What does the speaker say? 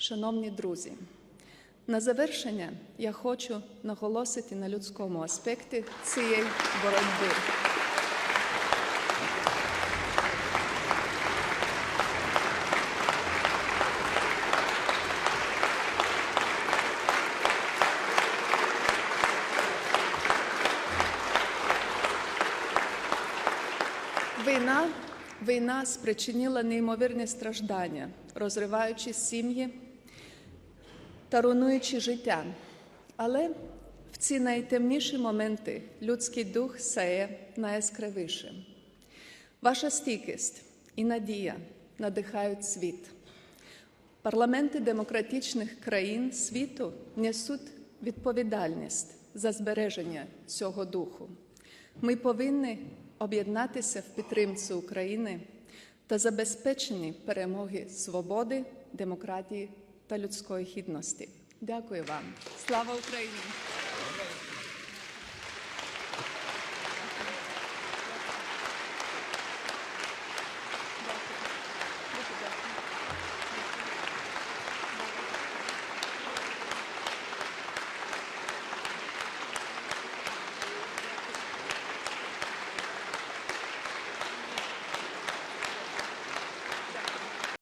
Шановні друзі, на завершення я хочу наголосити на людському аспекті цієї боротьби. Війна, війна спричинила неймовірні страждання, розриваючи сім'ї та руйнуючи життя. Але в ці найтемніші моменти людський дух сяє найяскравіше. Ваша стійкість і надія надихають світ. Парламенти демократичних країн світу несуть відповідальність за збереження цього духу. Ми повинні об'єднатися в підтримці України та забезпеченні перемоги свободи, демократії та людської гідності. Дякую вам. Слава Україні!